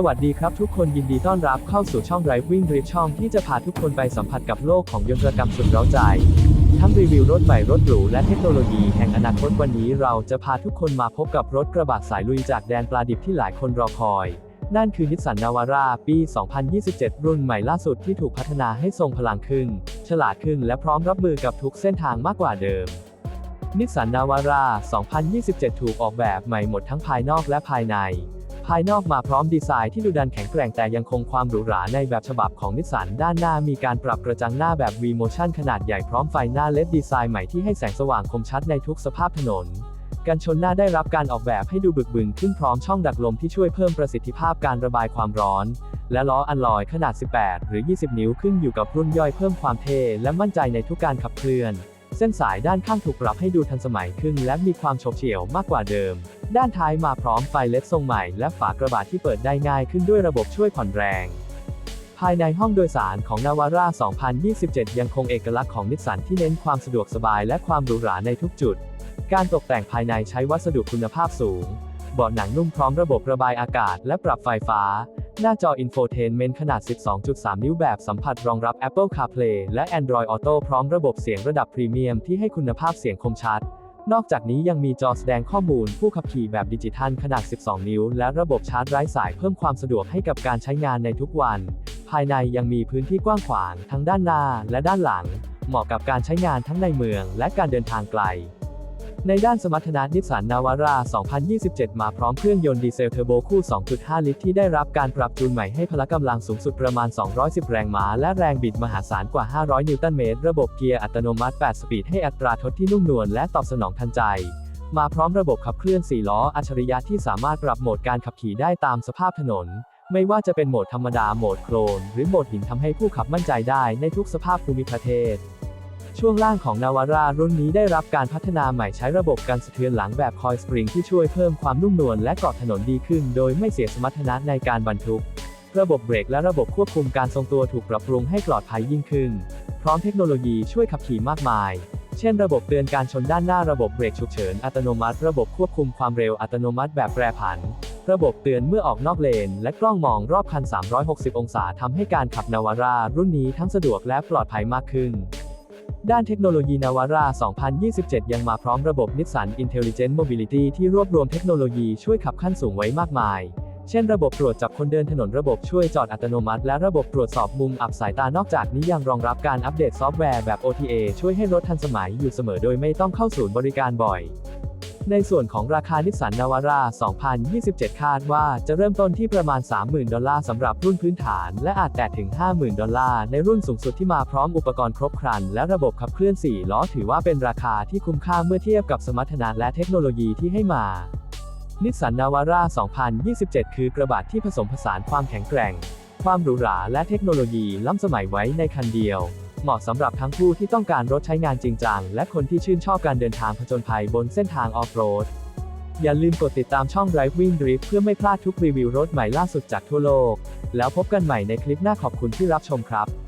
สวัสดีครับทุกคนยินดีต้อนรับเข้าสู่ช่อง Driving Drift ช่องที่จะพาทุกคนไปสัมผัสกับโลกของยนตรกรรมสุดเร้าใจ ทั้งรีวิวรถใหม่รถหรูและเทคโนโลยีแห่งอนาคตวันนี้เราจะพาทุกคนมาพบกับรถกระบะสายลุยจากแดนปลาดิบที่หลายคนรอคอย นั่นคือนิสสันนาวาร่าปี 2027 รุ่นใหม่ล่าสุดที่ถูกพัฒนาให้ทรงพลังขึ้น ฉลาดขึ้นและพร้อมรับมือกับทุกเส้นทางมากกว่าเดิมนิสสันนาวาร่า2027 ถูกออกแบบใหม่หมดทั้งภายนอกและภายใน ภายนอกมาพร้อมดีไซน์ที่ดูดันแข็งแกร่งแต่ยังคงความหรูหราในแบบฉบับของนิสสันด้านหน้ามีการปรับกระจังหน้าแบบ V-Motion ขนาดใหญ่พร้อมไฟหน้า LED ดีไซน์ใหม่ที่ให้แสงสว่างคมชัดในทุกสภาพถนนกันชนหน้าได้รับการออกแบบให้ดูบึกบึนขึ้นพร้อมช่องดักลมที่ช่วยเพิ่มประสิทธิภาพการระบายความร้อน และล้ออัลลอยขนาด 18 หรือ 20 นิ้วขึ้นอยู่กับรุ่นย่อยเพิ่มความเท่และมั่นใจในทุกการขับเคลื่อน เส้นสายด้านข้างถูกปรับให้ดูทันสมัยขึ้น และมีความโฉบเฉี่ยวมากกว่าเดิม ด้านท้ายมาพร้อมไฟเล็ดทรงใหม่ และฝากระบะที่เปิดได้ง่ายขึ้นด้วยระบบช่วยผ่อนแรง ภายในห้องโดยสารของนาวาร่า 2027 ยังคงเอกลักษณ์ของนิสสันที่เน้นความสะดวกสบายและความหรูหราในทุกจุด การตกแต่งภายในใช้วัสดุคุณภาพสูง เบาะหนังนุ่มพร้อมระบบระบายอากาศและปรับไฟฟ้า หน้าจออินโฟเทนเมนต์ขนาด 12.3 นิ้วแบบสัมผัสรองรับ Apple CarPlay และ Android Auto พร้อมระบบเสียงระดับพรีเมียมที่ให้คุณภาพเสียงคมชัด นอกจากนี้ยังมีจอแสดงข้อมูลผู้ขับขี่แบบดิจิทัลขนาด 12 นิ้ว และระบบชาร์จไร้สายเพิ่มความสะดวกให้กับการใช้งานในทุกวัน ภายในยังมีพื้นที่กว้างขวางทั้งด้านหน้าและด้านหลัง เหมาะกับการใช้งานทั้งในเมืองและการเดินทางไกล ในด้านสมรรถนะนิสสันนาวาร่า 2027 มาพร้อมเครื่องยนต์ดีเซลเทอร์โบคู่ 2.5 ลิตรที่ได้รับการปรับจูนใหม่ให้พละกำลังสูงสุดประมาณ 210 แรงม้า และแรงบิดมหาศาลกว่า 500 นิวตันเมตร ระบบเกียร์อัตโนมัติ 8 สปีดให้อัตราทดที่นุ่มนวลและตอบสนองทันใจ มาพร้อมระบบขับเคลื่อน 4 ล้อ อัจฉริยะที่สามารถปรับโหมดการขับขี่ได้ตามสภาพถนน ไม่ว่าจะเป็นโหมดธรรมดา โหมดโคลนหรือโหมดหินทำให้ผู้ขับมั่นใจได้ในทุกสภาพภูมิประเทศ ช่วงล่างของนาวาร่ารุ่นนี้ได้รับการพัฒนาใหม่ใช้ระบบการสะเทือนหลังแบบคอยสปริงที่ช่วยเพิ่มความนุ่มนวลและเกาะถนนดีขึ้น โดยไม่เสียสมรรถนะในการบรรทุก ระบบเบรกและระบบควบคุมการทรงตัวถูกปรับปรุงให้ปลอดภัยยิ่งขึ้น พร้อมเทคโนโลยีช่วยขับขี่มากมาย เช่น ระบบเตือนการชนด้านหน้าระบบเบรกฉุกเฉินอัตโนมัติ ระบบควบคุมความเร็วอัตโนมัติแบบแปรผัน ระบบเตือนเมื่อออกนอกเลน และกล้องมองรอบคัน 360 องศาทำให้การขับนาวาร่ารุ่นนี้ทั้งสะดวกและปลอดภัยมากขึ้น ด้านเทคโนโลยีนาวาร่า 2027 ยังมาพร้อมระบบ Nissan Intelligent Mobility ที่รวบรวมเทคโนโลยีช่วยขับขั้นสูงไว้มากมาย เช่นระบบตรวจจับคนเดินถนนระบบช่วยจอดอัตโนมัติ และระบบตรวจสอบมุมอับสายตานอกจากนี้ยังรองรับการอัปเดตซอฟต์แวร์แบบ OTA ช่วยให้รถทันสมัยอยู่เสมอโดยไม่ต้องเข้าศูนย์บริการบ่อย ในส่วนของราคานิสสันนาวาร่า 2027 คาดว่าจะเริ่มต้นที่ประมาณ 30,000 ดอลลาร์สำหรับรุ่นพื้นฐาน และอาจแตะถึง 50,000 ดอลลาร์ ในรุ่นสูงสุดที่มาพร้อมอุปกรณ์ครบครัน และระบบขับเคลื่อน 4 ล้อถือว่าเป็นราคาที่คุ้มค่าเมื่อเทียบกับสมรรถนะและเทคโนโลยีที่ให้มานิสสันนาวาร่า 2027 คือกระบะที่ผสมผสานความแข็งแกร่ง ความหรูหราและเทคโนโลยีล้ำสมัยไว้ในคันเดียว เหมาะสำหรับทั้งผู้ที่ต้องการรถใช้งานจริงจัง และคนที่ชื่นชอบการเดินทางผจญภัยบนเส้นทางออฟโรด อย่าลืมกดติดตามช่อง Driving Drift เพื่อไม่พลาดทุกรีวิวรถใหม่ล่าสุดจากทั่วโลก แล้วพบกันใหม่ในคลิปหน้าขอบคุณที่รับชมครับ